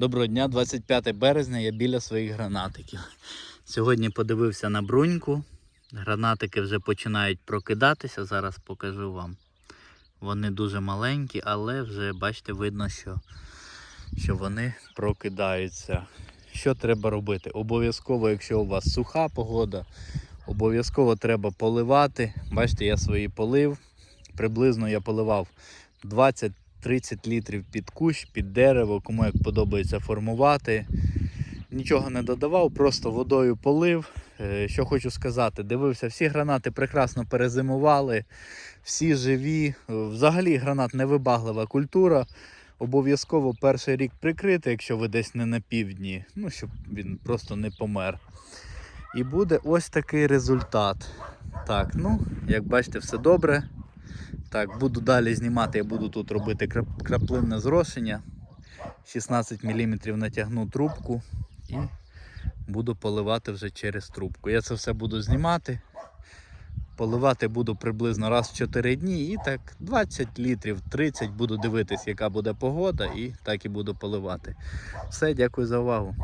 Доброго дня, 25 березня, я біля своїх гранатиків. Сьогодні подивився на бруньку. Гранатики вже починають прокидатися, зараз покажу вам. Вони дуже маленькі, але вже бачите, видно, що, що вони прокидаються. Що треба робити? Обов'язково, якщо у вас суха погода, обов'язково треба поливати. Бачите, я свої полив. Приблизно я поливав 20 30 літрів під кущ, під дерево, кому як подобається формувати. Нічого не додавав, просто водою полив. Е, Що хочу сказати, дивився, всі гранати прекрасно перезимували, всі живі. Е, Взагалі гранат невибаглива культура. Обов'язково перший рік прикрити, якщо ви десь не на півдні, ну щоб він просто не помер. І буде ось такий результат. Так, ну, як бачите, все добре. Так, буду далі знімати, я буду тут робити крап- краплинне зрошення. 16 мм натягну трубку і буду поливати вже через трубку. Я це все буду знімати. Поливати буду приблизно раз в 4 дні і так 20 літрів, 30 буду дивитись, яка буде погода, і так і буду поливати. Все, дякую за увагу.